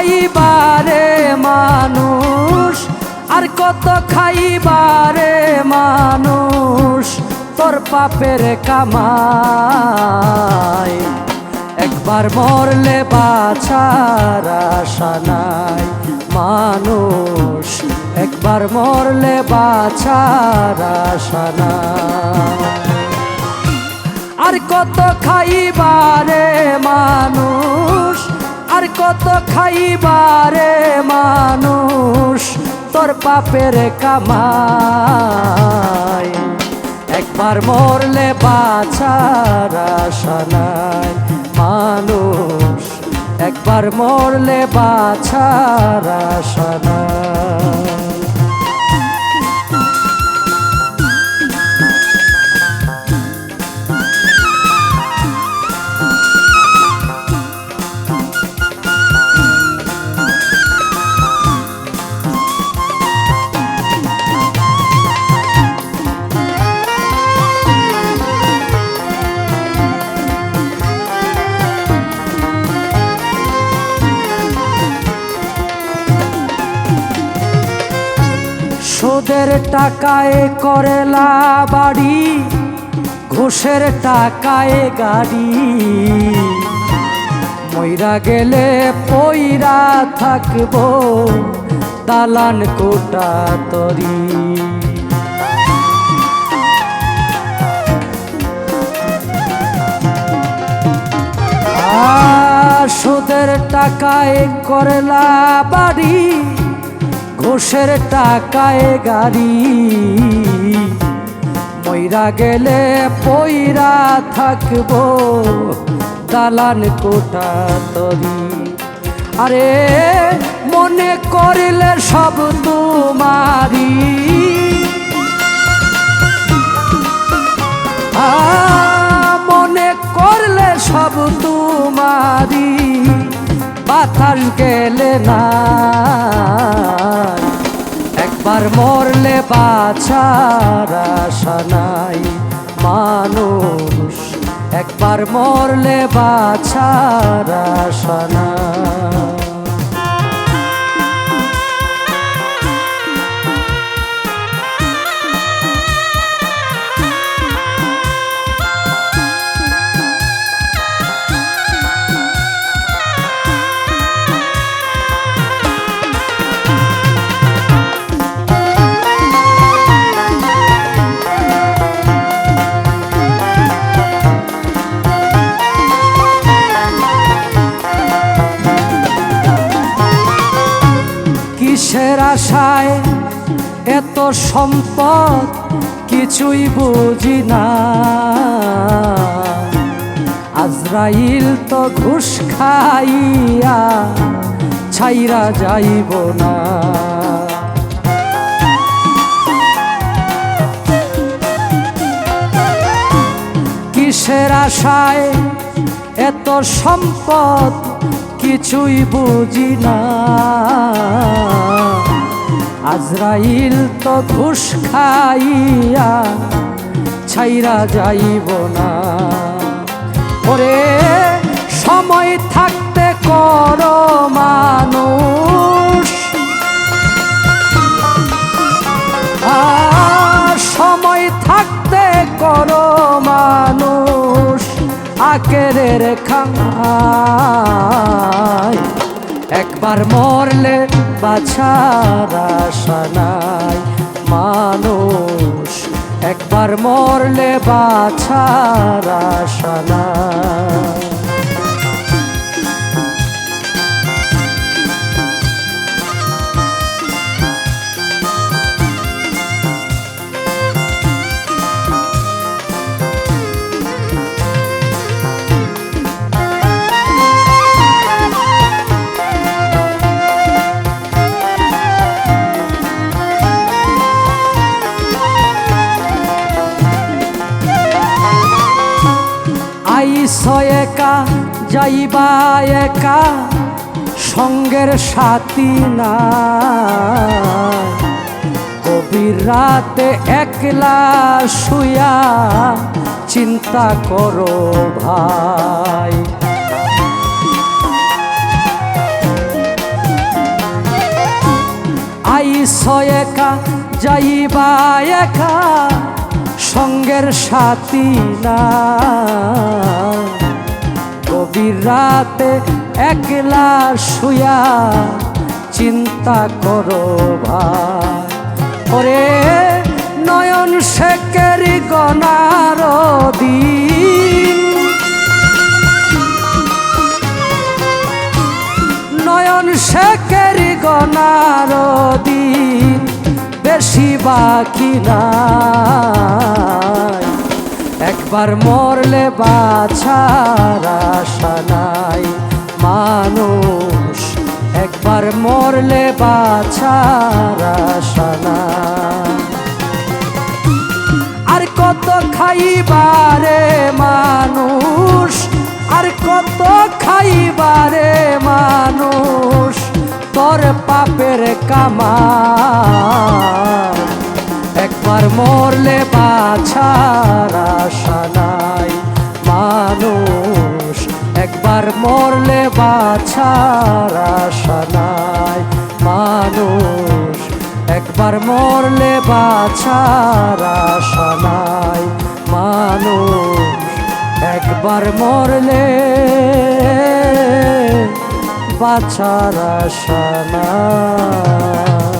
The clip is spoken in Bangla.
খাইবারে মানুষ? আর কত খাইবারে মানুষ? তোর পাপের কামাই। একবার মরলে বাছার আশা নাই মানুষ। একবার মরলে বাছার আশা নাই। আর কত খাইবারে মানুষ? আর কত খাইবারে মানুষ, তোর পাপের কামাই। একবার মরলে বাছার আশা নাই মানুষ, একবার মরলে বাছার আশা সুদের টাকায় করেলা বাড়ি, ঘুষের টাকায় গাড়ি। মইরা গেলে পইরা থাকব দালান কোটা তরি। সুদের টাকায় করেলা বাড়ি ঘুষের টাকায় গাড়ি। মইরা গেলে পইরা থাকব, দালান কোটা তরি। আরে মনে করিলে সব তোমারি। মনে করলে সব তোমারি। বাতাস গেলে না। একবার মরলে বাছার আশা নাই। মানুষ একবার মরলে বাছার আশা নাই। আশায় এত সম্পদ কিছুই বুঝি না। আজরাইল তো ঘুষ খাইয়া ছাইরা যাইব না। কিসের আশায় এত সম্পদ কিছুই বুঝি না। আজরাইল তো ঘুষ খাইয়া ছাইরা যাইব না। ওরে, সময় থাকতে কর মানুষ। সময় থাকতে করো মানুষ। আকেরের খাই একবার মরলে বাছার আশা মানুষ একবার মরলে বাছার আশা আইস একা, যাইবা একা, সঙ্গের সাথী না। কবির রাতে একলা শুয়া চিন্তা করো ভাই। আইস একা, যাইবা একা সঙ্গের সাথী না। গভীর রাতে একলা শুয়া চিন্তা করো ভাই। ওরে নয়ন শেখের গনার দিন। নয়ন শেখের গনার দিন। বেশি বাকি নাই। একবার মরলে বাছার আশা নাই। মানুষ একবার মরলে বাছার আশা নাই। বাছার আশা নাই। মানুষ একবার মরলে বাছার আশা নাই। মানুষ একবার মরলে বাছার আশা নাই। মানুষ একবার মরলে বাছার আশা নাই।